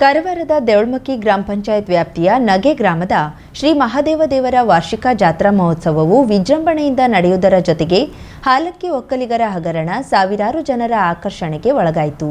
ಕಾರವಾರದ ದೇವಳ್ಮಕ್ಕಿ ಗ್ರಾಮ ಪಂಚಾಯತ್ ವ್ಯಾಪ್ತಿಯ ನಗೆ ಗ್ರಾಮದ ಶ್ರೀ ಮಹಾದೇವ ದೇವರ ವಾರ್ಷಿಕ ಜಾತ್ರಾ ಮಹೋತ್ಸವವು ವಿಜೃಂಭಣೆಯಿಂದ ನಡೆಯುವುದರ ಜೊತೆಗೆ ಹಾಲಕ್ಕಿ ಒಕ್ಕಲಿಗರ ಹಗರಣ ಸಾವಿರಾರು ಜನರ ಆಕರ್ಷಣೆಗೆ ಒಳಗಾಯಿತು.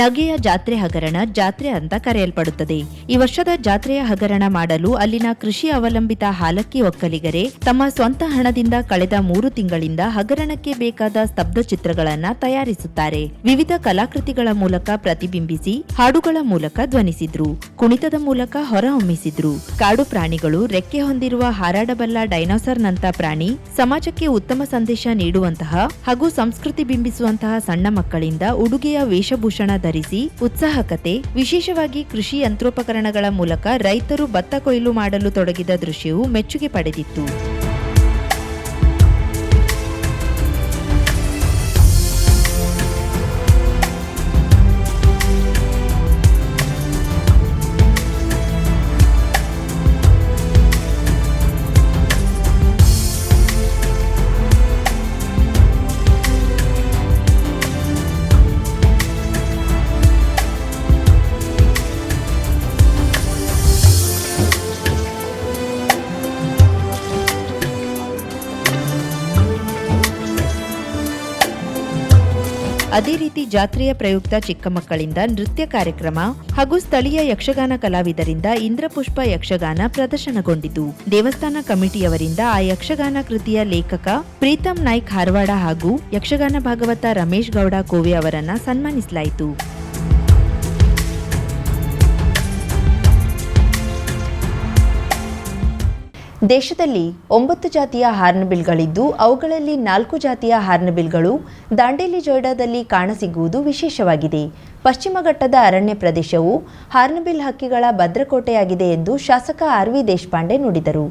ನಗೆಯ ಜಾತ್ರೆ ಹಗರಣ ಜಾತ್ರೆ ಅಂತ ಕರೆಯಲ್ಪಡುತ್ತದೆ. ಈ ವರ್ಷದ ಜಾತ್ರೆಯ ಹಗರಣ ಮಾಡಲು ಅಲ್ಲಿನ ಕೃಷಿ ಅವಲಂಬಿತ ಹಾಲಕ್ಕಿ ಒಕ್ಕಲಿಗರೆ ತಮ್ಮ ಸ್ವಂತ ಹಣದಿಂದ ಕಳೆದ ಮೂರು ತಿಂಗಳಿಂದ ಹಗರಣಕ್ಕೆ ಬೇಕಾದ ಸ್ತಬ್ಧ ಚಿತ್ರಗಳನ್ನ ತಯಾರಿಸುತ್ತಾರೆ. ವಿವಿಧ ಕಲಾಕೃತಿಗಳ ಮೂಲಕ ಪ್ರತಿಬಿಂಬಿಸಿ, ಹಾಡುಗಳ ಮೂಲಕ ಧ್ವನಿಸಿದ್ರು. ಕುಣಿತದ ಮೂಲಕ ಹೊರಹೊಮ್ಮಿಸಿದ್ರು ಕಾಡು ಪ್ರಾಣಿಗಳು ರೆಕ್ಕೆ ಹೊಂದಿರುವ ಹಾರಾಡಬಲ್ಲ ಡೈನೋಸರ್ನಂತ ಪ್ರಾಣಿ ಸಮಾಜಕ್ಕೆ ಉತ್ತಮ ಸಂದೇಶ ನೀಡುವಂತಹ ಹಾಗೂ ಸಂಸ್ಕೃತಿ ಬಿಂಬಿಸುವಂತಹ ಸಣ್ಣ ಮಕ್ಕಳಿಂದ ಉಡುಗೆಯ ವೇಷಭೂಷಣ ಧರಿಸಿ ಉತ್ಸಾಹಕತೆ ವಿಶೇಷವಾಗಿ ಕೃಷಿ ಯಂತ್ರೋಪಕರಣಗಳ ಮೂಲಕ ರೈತರು ಭತ್ತ ಕೊಯ್ಲು ಮಾಡಲು ತೊಡಗಿದ ದೃಶ್ಯವು ಮೆಚ್ಚುಗೆ ಪಡೆದಿತ್ತು. ಅದೇ ರೀತಿ ಜಾತ್ರೆಯ ಪ್ರಯುಕ್ತ ಚಿಕ್ಕ ಮಕ್ಕಳಿಂದ ನೃತ್ಯ ಕಾರ್ಯಕ್ರಮ ಹಾಗೂ ಸ್ಥಳೀಯ ಯಕ್ಷಗಾನ ಕಲಾವಿದರಿಂದ ಇಂದ್ರಪುಷ್ಪ ಯಕ್ಷಗಾನ ಪ್ರದರ್ಶನಗೊಂಡಿತು. ದೇವಸ್ಥಾನ ಕಮಿಟಿಯವರಿಂದ ಆ ಯಕ್ಷಗಾನ ಕೃತಿಯ ಲೇಖಕ ಪ್ರೀತಂ ನಾಯ್ಕ್ ಹಾರವಾಡ ಹಾಗೂ ಯಕ್ಷಗಾನ ಭಾಗವತ ರಮೇಶ್ ಗೌಡ ಕೋವೆ ಅವರನ್ನ ಸನ್ಮಾನಿಸಲಾಯಿತು. ದೇಶದಲ್ಲಿ ಒಂಬತ್ತು ಜಾತಿಯ ಹಾರ್ನ್ಬಿಲ್ಗಳಿದ್ದು ಅವುಗಳಲ್ಲಿ ನಾಲ್ಕು ಜಾತಿಯ ಹಾರ್ನ್ಬಿಲ್ಗಳು ದಾಂಡೇಲಿ ಜೊಯ್ಡಾದಲ್ಲಿ ಕಾಣಸಿಗುವುದು ವಿಶೇಷವಾಗಿದೆ. ಪಶ್ಚಿಮ ಘಟ್ಟದ ಅರಣ್ಯ ಪ್ರದೇಶವು ಹಾರ್ನ್ಬಿಲ್ ಹಕ್ಕಿಗಳ ಭದ್ರಕೋಟೆಯಾಗಿದೆ ಎಂದು ಶಾಸಕ ಆರ್ ವಿ ದೇಶಪಾಂಡೆ ನುಡಿದರು.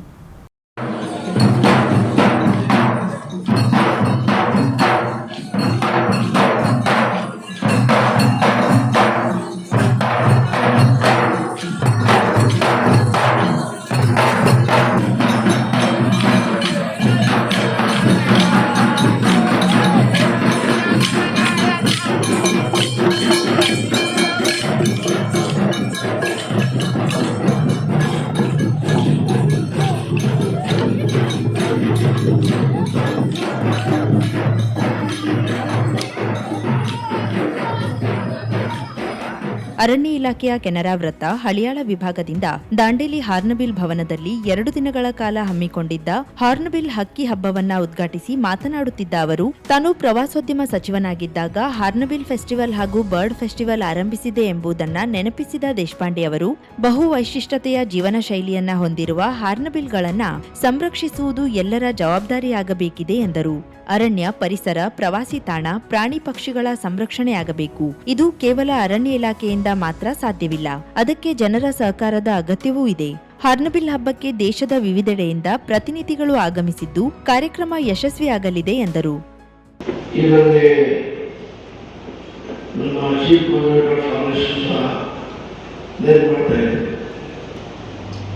ಅರಣ್ಯ ಇಲಾಖೆಯ ಕೆನರಾ ವೃತ್ತ ಹಳಿಯಾಳ ವಿಭಾಗದಿಂದ ದಾಂಡೇಲಿ ಹಾರ್ನಬಿಲ್ ಭವನದಲ್ಲಿ ಎರಡು ದಿನಗಳ ಕಾಲ ಹಮ್ಮಿಕೊಂಡಿದ್ದ ಹಾರ್ನಬಿಲ್ ಹಕ್ಕಿ ಹಬ್ಬವನ್ನ ಉದ್ಘಾಟಿಸಿ ಮಾತನಾಡುತ್ತಿದ್ದ ಅವರು, ತಾನು ಪ್ರವಾಸೋದ್ಯಮ ಸಚಿವನಾಗಿದ್ದಾಗ ಹಾರ್ನಬಿಲ್ ಫೆಸ್ಟಿವಲ್ ಹಾಗೂ ಬರ್ಡ್ ಫೆಸ್ಟಿವಲ್ ಆರಂಭಿಸಿದೆ ಎಂಬುದನ್ನ ನೆನಪಿಸಿದ ದೇಶಪಾಂಡೆ ಅವರು, ಬಹು ವೈಶಿಷ್ಟ್ಯತೆಯ ಜೀವನ ಶೈಲಿಯನ್ನ ಹೊಂದಿರುವ ಹಾರ್ನಬಿಲ್ಗಳನ್ನ ಸಂರಕ್ಷಿಸುವುದು ಎಲ್ಲರ ಜವಾಬ್ದಾರಿಯಾಗಬೇಕಿದೆ ಎಂದರು. ಅರಣ್ಯ, ಪರಿಸರ, ಪ್ರವಾಸಿ ತಾಣ, ಪ್ರಾಣಿ ಪಕ್ಷಿಗಳ ಸಂರಕ್ಷಣೆಯಾಗಬೇಕು. ಇದು ಕೇವಲ ಅರಣ್ಯ ಇಲಾಖೆಯಿಂದ ಮಾತ್ರ ಸಾಧ್ಯವಿಲ್ಲ. ಅದಕ್ಕೆ ಜನರ ಸಹಕಾರದ ಅಗತ್ಯವೂ ಇದೆ. ಹಾರ್ನಬಿಲ್ ಹಬ್ಬಕ್ಕೆ ದೇಶದ ವಿವಿಧೆಡೆಯಿಂದ ಪ್ರತಿನಿಧಿಗಳು ಆಗಮಿಸಿದ್ದು ಕಾರ್ಯಕ್ರಮ ಯಶಸ್ವಿಯಾಗಲಿದೆ ಎಂದರು.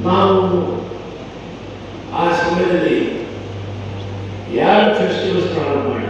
ನಾವು ಆ ಸಮಯದಲ್ಲಿ ಎರಡು ಫೆಸ್ಟಿವಲ್ಸ್ ಪ್ರಾರಂಭ ಬರ್ಡ್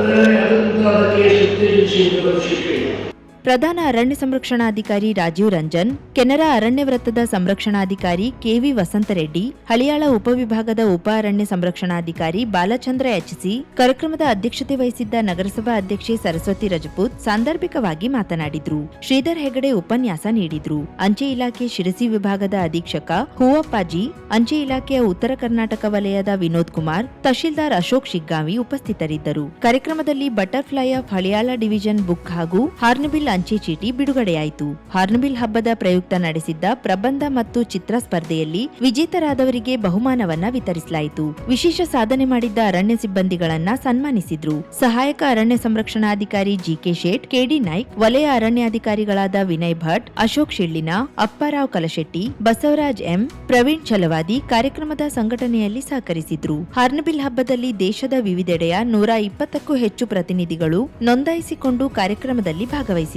അതിനെ അത് അത് കേസ് ഉത്തേജിച്ച് ചെയ്യുന്ന ഒരു ശിക്ഷയില്ല ಪ್ರಧಾನ ಅರಣ್ಯ ಸಂರಕ್ಷಣಾಧಿಕಾರಿ ರಾಜೀವ್ ರಂಜನ್, ಕೆನರಾ ಅರಣ್ಯ ವೃತ್ತದ ಸಂರಕ್ಷಣಾಧಿಕಾರಿ ಕೆವಿ ವಸಂತರೆಡ್ಡಿ, ಹಳಿಯಾಳ ಉಪವಿಭಾಗದ ಉಪ ಅರಣ್ಯ ಸಂರಕ್ಷಣಾಧಿಕಾರಿ ಬಾಲಚಂದ್ರ ಎಚ್ಸಿ ಕಾರ್ಯಕ್ರಮದ ಅಧ್ಯಕ್ಷತೆ ವಹಿಸಿದ್ದ ನಗರಸಭಾ ಅಧ್ಯಕ್ಷೆ ಸರಸ್ವತಿ ರಜಪೂತ್ ಸಾಂದರ್ಭಿಕವಾಗಿ ಮಾತನಾಡಿದ್ರು. ಶ್ರೀಧರ್ ಹೆಗಡೆ ಉಪನ್ಯಾಸ ನೀಡಿದ್ರು. ಅಂಚೆ ಇಲಾಖೆ ಶಿರಸಿ ವಿಭಾಗದ ಅಧೀಕ್ಷಕ ಹೂವಪ್ಪಾಜಿ, ಅಂಚೆ ಇಲಾಖೆಯ ಉತ್ತರ ಕರ್ನಾಟಕ ವಲಯದ ವಿನೋದ್ ಕುಮಾರ್, ತಹಶೀಲ್ದಾರ್ ಅಶೋಕ್ ಶಿಗ್ಗಾವಿ ಉಪಸ್ಥಿತರಿದ್ದರು. ಕಾರ್ಯಕ್ರಮದಲ್ಲಿ butterfly of Haliyal division book ಹಾಗೂ ಹಾರ್ನಬಿಲ್ ಅಂಚೆ ಚೀಟಿ ಬಿಡುಗಡೆಯಾಯಿತು. ಹಾರ್ನ್ಬಿಲ್ ಹಬ್ಬದ ಪ್ರಯುಕ್ತ ನಡೆಸಿದ್ದ ಪ್ರಬಂಧ ಮತ್ತು ಚಿತ್ರ ಸ್ಪರ್ಧೆಯಲ್ಲಿ ವಿಜೇತರಾದವರಿಗೆ ಬಹುಮಾನವನ್ನ ವಿತರಿಸಲಾಯಿತು. ವಿಶೇಷ ಸಾಧನೆ ಮಾಡಿದ್ದ ಅರಣ್ಯ ಸಿಬ್ಬಂದಿಗಳನ್ನ ಸನ್ಮಾನಿಸಿದ್ರು. ಸಹಾಯಕ ಅರಣ್ಯ ಸಂರಕ್ಷಣಾಧಿಕಾರಿ ಜಿಕೆ ಶೇಟ್ ಕೆಡಿ ನಾಯ್ಕ್, ವಲಯ ಅರಣ್ಯಾಧಿಕಾರಿಗಳಾದ ವಿನಯ್ ಭಟ್, ಅಶೋಕ್ ಶಿಳ್ಳಿನ ಅಪ್ಪಾರಾವ್ ಕಲಶೆಟ್ಟಿ, ಬಸವರಾಜ್ ಎಂ, ಪ್ರವೀಣ್ ಛಲವಾದಿ ಕಾರ್ಯಕ್ರಮದ ಸಂಘಟನೆಯಲ್ಲಿ ಸಹಕರಿಸಿದ್ರು. ಹಾರ್ನ್ಬಿಲ್ ಹಬ್ಬದಲ್ಲಿ ದೇಶದ ವಿವಿಧೆಡೆಯ ನೂರ ಇಪ್ಪತ್ತಕ್ಕೂ ಹೆಚ್ಚು ಪ್ರತಿನಿಧಿಗಳು ನೋಂದಾಯಿಸಿಕೊಂಡು ಕಾರ್ಯಕ್ರಮದಲ್ಲಿ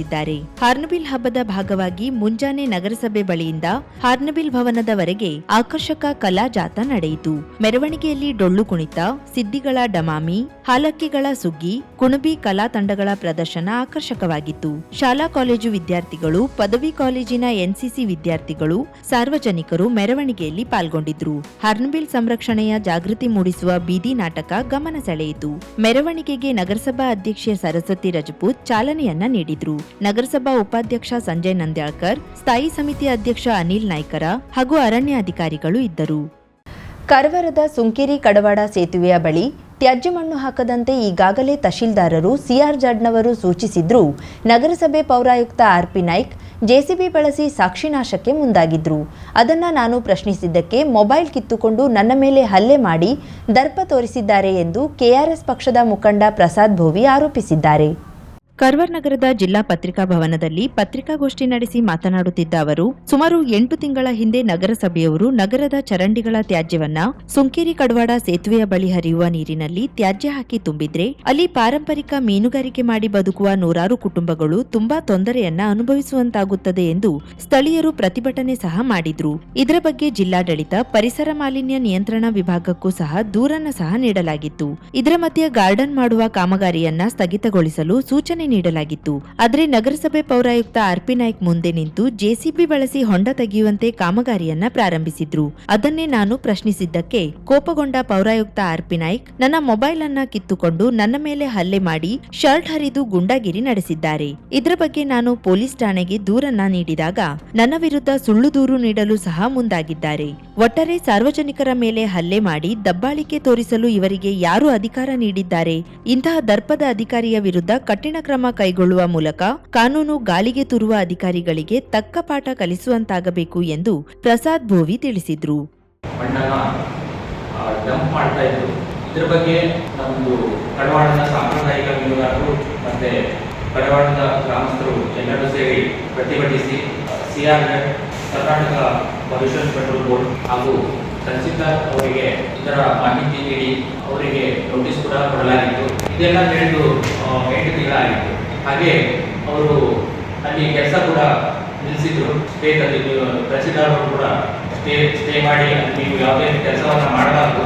ಭಾಗವಹಿಸಿದ್ದಾರೆ ಹಾರ್ನ್ಬಿಲ್ ಹಬ್ಬದ ಭಾಗವಾಗಿ ಮುಂಜಾನೆ ನಗರಸಭೆ ಬಳಿಯಿಂದ ಹಾರ್ನ್ಬಿಲ್ ಭವನದವರೆಗೆ ಆಕರ್ಷಕ ಕಲಾ ಜಾಥಾ ನಡೆಯಿತು. ಮೆರವಣಿಗೆಯಲ್ಲಿ ಡೊಳ್ಳು ಕುಣಿತ, ಸಿದ್ದಿಗಳ ಡಮಾಮಿ ಹಾಲಕ್ಕಿಗಳ ಸುಗ್ಗಿ, ಕುಣಬಿ ಕಲಾ ತಂಡಗಳ ಪ್ರದರ್ಶನ ಆಕರ್ಷಕವಾಗಿತ್ತು. ಶಾಲಾ ಕಾಲೇಜು ವಿದ್ಯಾರ್ಥಿಗಳು, ಪದವಿ ಕಾಲೇಜಿನ ಎನ್ಸಿಸಿ ವಿದ್ಯಾರ್ಥಿಗಳು, ಸಾರ್ವಜನಿಕರು ಮೆರವಣಿಗೆಯಲ್ಲಿ ಪಾಲ್ಗೊಂಡಿದ್ರು. ಹರ್ನ್ಬಿಲ್ ಸಂರಕ್ಷಣೆಯ ಜಾಗೃತಿ ಮೂಡಿಸುವ ಬೀದಿ ನಾಟಕ ಗಮನ ಸೆಳೆಯಿತು. ಮೆರವಣಿಗೆಗೆ ನಗರಸಭಾ ಅಧ್ಯಕ್ಷೆ ಸರಸ್ವತಿ ರಜಪೂತ್ ಚಾಲನೆಯನ್ನ ನೀಡಿದ್ರು. ನಗರಸಭಾ ಉಪಾಧ್ಯಕ್ಷ ಸಂಜಯ್ ನಂದ್ಯಾಳ್ಕರ್, ಸ್ಥಾಯಿ ಸಮಿತಿ ಅಧ್ಯಕ್ಷ ಅನಿಲ್ ನಾಯ್ಕರ ಹಾಗೂ ಅರಣ್ಯ ಅಧಿಕಾರಿಗಳು ಇದ್ದರು. ಕರವರದ ಸುಂಕೇರಿ ಕಡವಾಡ ಸೇತುವೆಯ ಬಳಿ ತ್ಯಾಜ್ಯ ಮಣ್ಣು ಹಾಕದಂತೆ ಈಗಾಗಲೇ ತಹಶೀಲ್ದಾರರು ಸಿಆರ್ ಜಡ್ನವರು ಸೂಚಿಸಿದ್ರೂ. ನಗರಸಭೆ ಪೌರಾಯುಕ್ತ ಆರ್ ಪಿ ನಾಯ್ಕ್ ಜೆಸಿಬಿ ಬಳಸಿ ಸಾಕ್ಷಿನಾಶಕ್ಕೆ ಮುಂದಾಗಿದ್ರು. ಅದನ್ನ ನಾನು ಪ್ರಶ್ನಿಸಿದ್ದಕ್ಕೆ ಮೊಬೈಲ್ ಕಿತ್ತುಕೊಂಡು ನನ್ನ ಮೇಲೆ ಹಲ್ಲೆ ಮಾಡಿ ದರ್ಪ ತೋರಿಸಿದ್ದಾರೆ ಎಂದು ಕೆಆರ್ಎಸ್ ಪಕ್ಷದ ಮುಖಂಡ ಪ್ರಸಾದ್ ಭೋವಿ ಆರೋಪಿಸಿದ್ದಾರೆ. ಕರ್ವರ್ ನಗರದ ಜಿಲ್ಲಾ ಪತ್ರಿಕಾ ಭವನದಲ್ಲಿ ಪತ್ರಿಕಾಗೋಷ್ಠಿ ನಡೆಸಿ ಮಾತನಾಡುತ್ತಿದ್ದ ಅವರು, ಸುಮಾರು ಎಂಟು ತಿಂಗಳ ಹಿಂದೆ ನಗರಸಭೆಯವರು ನಗರದ ಚರಂಡಿಗಳ ತ್ಯಾಜ್ಯವನ್ನ ಸುಂಕೇರಿ ಕಡವಾಡ ಸೇತುವೆಯ ಬಳಿ ಹರಿಯುವ ನೀರಿನಲ್ಲಿ ತ್ಯಾಜ್ಯ ಹಾಕಿ ತುಂಬಿದ್ರೆ ಅಲ್ಲಿ ಪಾರಂಪರಿಕ ಮೀನುಗಾರಿಕೆ ಮಾಡಿ ಬದುಕುವ ನೂರಾರು ಕುಟುಂಬಗಳು ತುಂಬಾ ತೊಂದರೆಯನ್ನ ಅನುಭವಿಸುವಂತಾಗುತ್ತದೆ ಎಂದು ಸ್ಥಳೀಯರು ಪ್ರತಿಭಟನೆ ಸಹ ಮಾಡಿದ್ರು. ಇದರ ಬಗ್ಗೆ ಜಿಲ್ಲಾಡಳಿತ ಪರಿಸರ ಮಾಲಿನ್ಯ ನಿಯಂತ್ರಣ ವಿಭಾಗಕ್ಕೂ ಸಹ ದೂರನ್ನ ಸಹ ನೀಡಲಾಗಿತ್ತು. ಇದರ ಮಧ್ಯೆ ಗಾರ್ಡನ್ ಮಾಡುವ ಕಾಮಗಾರಿಯನ್ನ ಸ್ಥಗಿತಗೊಳಿಸಲು ಸೂಚನೆ ನೀಡಲಾಗಿತ್ತು. ಆದರೆ ನಗರಸಭೆ ಪೌರಾಯುಕ್ತ ಆರ್ಪಿ ನಾಯ್ಕ್ ಮುಂದೆ ನಿಂತು ಜೆಸಿಬಿ ಬಳಸಿ ಹೊಂಡ ತೆಗೆಯುವಂತೆ ಕಾಮಗಾರಿಯನ್ನ ಪ್ರಾರಂಭಿಸಿದ್ರು. ಅದನ್ನೇ ನಾನು ಪ್ರಶ್ನಿಸಿದ್ದಕ್ಕೆ ಕೋಪಗೊಂಡ ಪೌರಾಯುಕ್ತ ಆರ್ಪಿ ನಾಯ್ಕ್ ನನ್ನ ಮೊಬೈಲ್ ಅನ್ನ ಕಿತ್ತುಕೊಂಡು ನನ್ನ ಮೇಲೆ ಹಲ್ಲೆ ಮಾಡಿ ಶರ್ಟ್ ಹರಿದು ಗುಂಡಾಗಿರಿ ನಡೆಸಿದ್ದಾರೆ. ಇದರ ಬಗ್ಗೆ ನಾನು ಪೊಲೀಸ್ ಠಾಣೆಗೆ ದೂರನ್ನ ನೀಡಿದಾಗ ನನ್ನ ವಿರುದ್ಧ ಸುಳ್ಳು ದೂರು ನೀಡಲು ಸಹ ಮುಂದಾಗಿದ್ದಾರೆ. ಒಟ್ಟಾರೆ ಸಾರ್ವಜನಿಕರ ಮೇಲೆ ಹಲ್ಲೆ ಮಾಡಿ ದಬ್ಬಾಳಿಕೆ ತೋರಿಸಲು ಇವರಿಗೆ ಯಾರು ಅಧಿಕಾರ ನೀಡಿದ್ದಾರೆ? ಇಂತಹ ದರ್ಪದ ಅಧಿಕಾರಿಯ ವಿರುದ್ಧ ಕಠಿಣ ಕೈಗೊಳ್ಳುವ ಮೂಲಕ ಕಾನೂನು ಗಾಳಿಗೆ ತುರುವ ಅಧಿಕಾರಿಗಳಿಗೆ ತಕ್ಕ ಪಾಠ ಕಲಿಸುವಂತಾಗಬೇಕು ಎಂದು ಪ್ರಸಾದ್ ಭೋವಿ ತಿಳಿಸಿದ್ರು. ಇದ್ರು. ಬಗ್ಗೆ ನಮ್ಮದು ಕಡವಾಡದ ಸಾಂಪ್ರದಾಯಿಕ ಮೀನುಗಾರರು ಮತ್ತೆ ಕಡವಾಡದ ಗ್ರಾಮಸ್ಥರು ಎಲ್ಲರೂ ಸೇರಿ ಪ್ರತಿಭಟಿಸಿ C R Karnataka pollution control board ಹಾಗೂ ತಹಸೀಲ್ದಾರ್ ಅವರಿಗೆ ಇದರ ಮಾಹಿತಿ ನೀಡಿ ಅವರಿಗೆ ನೋಟಿಸ್ ಕೂಡ ಕೊಡಲಾಗಿತ್ತು. ಇದೆಲ್ಲ ತಿಂಗಳಾಗಿತ್ತು ಹಾಗೆ ಅವರು ಅಲ್ಲಿ ಕೆಲಸ ಕೂಡ ನಿಲ್ಲಿಸಿದ್ರು ಸ್ಟೇ ಅಲ್ಲಿ ತಹಸೀಲ್ದಾರ್ ಅವರು ಕೂಡ ಸ್ಟೇ ಸ್ಟೇ ಮಾಡಿ ನೀವು ಯಾವುದೇ ಕೆಲಸವನ್ನು ಮಾಡಬಾರ್ದು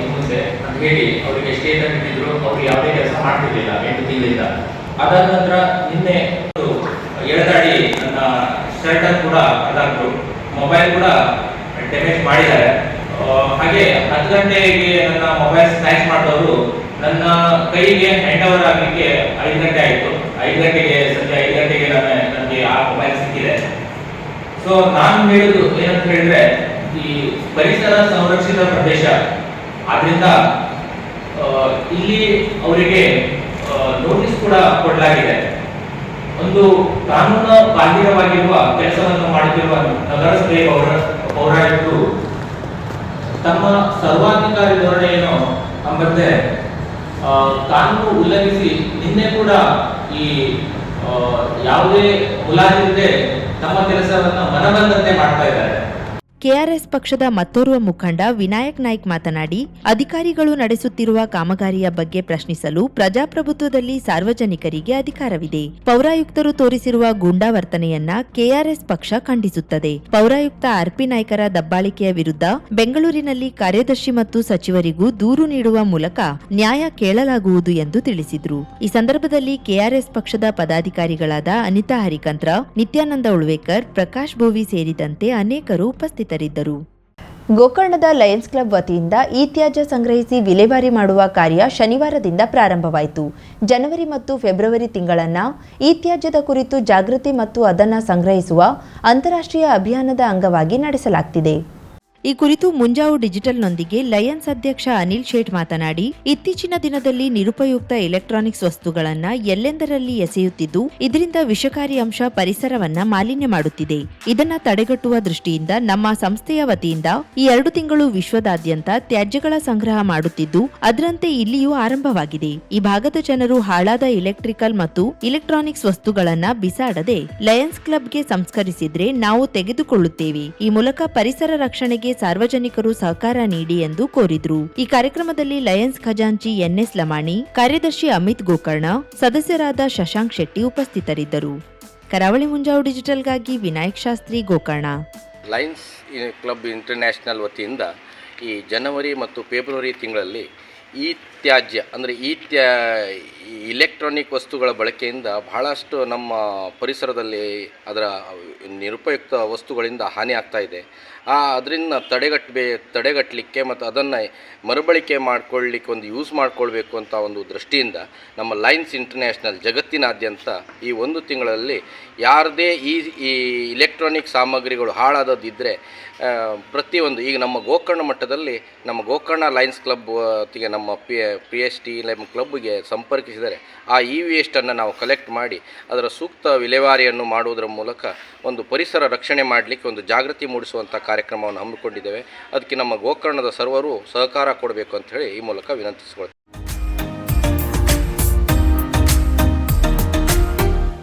ಇನ್ನು ಮುಂದೆ ಅಂತ ಹೇಳಿ ಅವರಿಗೆ ಸ್ಟೇ ಇಟ್ಟಿದ್ರು. ಅವ್ರು ಯಾವುದೇ ಕೆಲಸ ಮಾಡ್ತಿರ್ಲಿಲ್ಲ, ಎಂಟು ತಿಂಗಳಿಂದ. ಅದಾದ ನಂತರ ನಿನ್ನೆ ಎಳೆದಾಡಿ ನನ್ನ ಶರ್ಟ್ ಅನ್ನು ಕೂಡ ಅದಾದ್ರು ಮೊಬೈಲ್ ಕೂಡ ಡ್ಯಾಮೇಜ್ ಮಾಡಿದ್ದಾರೆ. ಹಾಗೆ ಹತ್ತು ಗಂಟೆಗೆ ನನ್ನ ಮೊಬೈಲ್ ಸ್ನ್ಯಾಚ್ ಮಾಡಿದವರು ನನ್ನ ಕೈಗೆ ಹ್ಯಾಂಡ್ ಓವರ್ ಆಗಲಿಕ್ಕೆ ಐದು ಗಂಟೆ ಆಯಿತು. ಐದು ಗಂಟೆಗೆ ಸಂಜೆ ಐದು ಗಂಟೆಗೆ ನಾನು ನನಗೆ ಆ ಮೊಬೈಲ್ ಸಿಕ್ಕಿದೆ. ಸೊ ನಾನು ಹೇಳುದು ಏನಂತ ಹೇಳಿದ್ರೆ, ಈ ಪರಿಸರ ಸಂರಕ್ಷಿತ ಪ್ರದೇಶ, ಆದ್ರಿಂದ ಇಲ್ಲಿ ಅವರಿಗೆ ನೋಟಿಸ್ ಕೂಡ ಕೊಡಲಾಗಿದೆ. ಒಂದು ಕಾನೂನು ಬಾಹಿರವಾಗಿರುವ ಕೆಲಸವನ್ನು ಮಾಡುತ್ತಿರುವ ನಗರಸಭೆ ಪೌರ, ಪೌರಾಯುಕ್ತರು ತಮ್ಮ ಸರ್ವಾಧಿಕಾರಿ ಧೋರಣೆಯನ್ನು ಅಂಬಂತೆ ಕಾನೂನು ಉಲ್ಲಂಘಿಸಿ ನಿನ್ನೆ ಕೂಡ ಈ ಯಾವುದೇ ಮುಲಾಜಿಲ್ಲದೆ ತಮ್ಮ ಕೆಲಸವನ್ನು ಮನಬಂದಂತೆ ಮಾಡ್ತಾ ಇದ್ದಾರೆ. ಕೆಆರ್ಎಸ್ ಪಕ್ಷದ ಮತ್ತೋರ್ವ ಮುಖಂಡ ವಿನಾಯಕ್ ನಾಯ್ಕ್ ಮಾತನಾಡಿ, ಅಧಿಕಾರಿಗಳು ನಡೆಸುತ್ತಿರುವ ಕಾಮಗಾರಿಯ ಬಗ್ಗೆ ಪ್ರಶ್ನಿಸಲು ಪ್ರಜಾಪ್ರಭುತ್ವದಲ್ಲಿ ಸಾರ್ವಜನಿಕರಿಗೆ ಅಧಿಕಾರವಿದೆ. ಪೌರಾಯುಕ್ತರು ತೋರಿಸಿರುವ ಗೂಂಡಾವರ್ತನೆಯನ್ನ ಕೆಆರ್ಎಸ್ ಪಕ್ಷ ಖಂಡಿಸುತ್ತದೆ. ಪೌರಾಯುಕ್ತ ಆರ್ಪಿ ನಾಯ್ಕರ ದಬ್ಬಾಳಿಕೆಯ ವಿರುದ್ಧ ಬೆಂಗಳೂರಿನಲ್ಲಿ ಕಾರ್ಯದರ್ಶಿ ಮತ್ತು ಸಚಿವರಿಗೂ ದೂರು ನೀಡುವ ಮೂಲಕ ನ್ಯಾಯ ಕೇಳಲಾಗುವುದು ಎಂದು ತಿಳಿಸಿದರು. ಈ ಸಂದರ್ಭದಲ್ಲಿ ಕೆಆರ್ಎಸ್ ಪಕ್ಷದ ಪದಾಧಿಕಾರಿಗಳಾದ ಅನಿತಾ ಹರಿಕಂತ್ರ, ನಿತ್ಯಾನಂದ ಉಳ್ವೇಕರ್, ಪ್ರಕಾಶ್ ಭೋವಿ ಸೇರಿದಂತೆ ಅನೇಕರು ಉಪಸ್ಥಿತರಿದ್ದರು ಗೋಕರ್ಣದ ಲಯನ್ಸ್ ಕ್ಲಬ್ ವತಿಯಿಂದ ಈ ತ್ಯಾಜ್ಯ ಸಂಗ್ರಹಿಸಿ ವಿಲೇವಾರಿ ಮಾಡುವ ಕಾರ್ಯ ಶನಿವಾರದಿಂದ ಪ್ರಾರಂಭವಾಯಿತು. ಜನವರಿ ಮತ್ತು ಫೆಬ್ರವರಿ ತಿಂಗಳನ್ನ ತ್ಯಾಜ್ಯದ ಕುರಿತು ಜಾಗೃತಿ ಮತ್ತು ಅದನ್ನು ಸಂಗ್ರಹಿಸುವ ಅಂತಾರಾಷ್ಟ್ರೀಯ ಅಭಿಯಾನದ ಅಂಗವಾಗಿ ನಡೆಸಲಾಗ್ತಿದೆ. ಈ ಕುರಿತು ಮುಂಜಾವು ಡಿಜಿಟಲ್ನೊಂದಿಗೆ ಲಯನ್ಸ್ ಅಧ್ಯಕ್ಷ ಅನಿಲ್ ಶೇಟ್ ಮಾತನಾಡಿ, ಇತ್ತೀಚಿನ ದಿನದಲ್ಲಿ ನಿರುಪಯುಕ್ತ ಎಲೆಕ್ಟ್ರಾನಿಕ್ಸ್ ವಸ್ತುಗಳನ್ನ ಎಲ್ಲೆಂದರಲ್ಲಿ ಎಸೆಯುತ್ತಿದ್ದು, ಇದರಿಂದ ವಿಷಕಾರಿ ಅಂಶ ಪರಿಸರವನ್ನ ಮಾಲಿನ್ಯ ಮಾಡುತ್ತಿದೆ. ಇದನ್ನ ತಡೆಗಟ್ಟುವ ದೃಷ್ಟಿಯಿಂದ ನಮ್ಮ ಸಂಸ್ಥೆಯ ವತಿಯಿಂದ ಈ ಎರಡು ತಿಂಗಳು ವಿಶ್ವದಾದ್ಯಂತ ತ್ಯಾಜ್ಯಗಳ ಸಂಗ್ರಹ ಮಾಡುತ್ತಿದ್ದು, ಅದರಂತೆ ಇಲ್ಲಿಯೂ ಆರಂಭವಾಗಿದೆ. ಈ ಭಾಗದ ಜನರು ಹಾಳಾದ ಎಲೆಕ್ಟ್ರಿಕಲ್ ಮತ್ತು ಇಲೆಕ್ಟ್ರಾನಿಕ್ಸ್ ವಸ್ತುಗಳನ್ನ ಬಿಸಾಡದೆ ಲಯನ್ಸ್ ಕ್ಲಬ್ಗೆ ಸಂಸ್ಕರಿಸಿದ್ರೆ ನಾವು ತೆಗೆದುಕೊಳ್ಳುತ್ತೇವೆ. ಈ ಮೂಲಕ ಪರಿಸರ ರಕ್ಷಣೆಗೆ ಸಾರ್ವಜನಿಕರು ಸಹಕಾರ ನೀಡಿ ಎಂದು ಕೋರಿದ್ರು. ಈ ಕಾರ್ಯಕ್ರಮದಲ್ಲಿ ಲಯನ್ಸ್ ಖಜಾಂಚಿ ಎನ್ಎಸ್ ಲಮಾಣಿ, ಕಾರ್ಯದರ್ಶಿ ಅಮಿತ್ ಗೋಕರ್ಣ, ಸದಸ್ಯರಾದ ಶಶಾಂಕ್ ಶೆಟ್ಟಿ ಉಪಸ್ಥಿತರಿದ್ದರು. Karavali Munjavu ಡಿಜಿಟಲ್ಗಾಗಿ Vinayak Shastri Gokarna. Lions club international ವತಿಯಿಂದ ಈ ಜನವರಿ ಮತ್ತು ಫೆಬ್ರವರಿ ತಿಂಗಳಲ್ಲಿ ಈ ತ್ಯಾಜ್ಯ, ಅಂದರೆ ಈ ತ್ಯಾ ಈ ಇಲೆಕ್ಟ್ರಾನಿಕ್ ವಸ್ತುಗಳ ಬಳಕೆಯಿಂದ ಬಹಳಷ್ಟು ನಮ್ಮ ಪರಿಸರದಲ್ಲಿ ಅದರ ನಿರುಪಯುಕ್ತ ವಸ್ತುಗಳಿಂದ ಹಾನಿ ಆಗ್ತಾ ಇದೆ. ಆ, ಅದರಿಂದ ತಡೆಗಟ್ಟಬೇ ತಡೆಗಟ್ಟಲಿಕ್ಕೆ ಮತ್ತು ಅದನ್ನು ಮರುಬಳಕೆ ಮಾಡ್ಕೊಳ್ಳಿಕ್ಕೆ ಒಂದು ಯೂಸ್ ಮಾಡ್ಕೊಳ್ಬೇಕು ಅಂತ ಒಂದು ದೃಷ್ಟಿಯಿಂದ ನಮ್ಮ ಲೈನ್ಸ್ ಇಂಟರ್ನ್ಯಾಷನಲ್ ಜಗತ್ತಿನಾದ್ಯಂತ ಈ ಒಂದು ತಿಂಗಳಲ್ಲಿ ಯಾರದೇ ಈ ಈ ಇಲೆಕ್ಟ್ರಾನಿಕ್ ಸಾಮಗ್ರಿಗಳು ಹಾಳಾದದಿದ್ದರೆ ಪ್ರತಿಯೊಂದು ಈಗ ನಮ್ಮ ಗೋಕರ್ಣ ಮಟ್ಟದಲ್ಲಿ ನಮ್ಮ ಗೋಕರ್ಣ ಲೈನ್ಸ್ ಕ್ಲಬ್ ನಮ್ಮ ಪಿ ಪಿ ಎಚ್ ಟಿ ಕ್ಲಬ್ಗೆ ಕ್ಲಬ್ಗೆ ಸಂಪರ್ಕಿಸಿದರೆ ಆ ಇ ವೇಸ್ಟನ್ನು ನಾವು ಕಲೆಕ್ಟ್ ಮಾಡಿ ಅದರ ಸೂಕ್ತ ವಿಲೇವಾರಿಯನ್ನು ಮಾಡುವುದರ ಮೂಲಕ ಒಂದು ಪರಿಸರ ರಕ್ಷಣೆ ಮಾಡಲಿಕ್ಕೆ ಒಂದು ಜಾಗೃತಿ ಮೂಡಿಸುವಂಥ ಕಾರ್ಯಕ್ರಮವನ್ನು ಹಮ್ಮಿಕೊಂಡಿದ್ದೇವೆ. ಅದಕ್ಕೆ ನಮ್ಮ ಗೋಕರ್ಣದ ಸರ್ವರು ಸಹಕಾರ ಕೊಡಬೇಕು ಅಂತ ಹೇಳಿ ಈ ಮೂಲಕ ವಿನಂತಿಸಿಕೊಳ್ತೇವೆ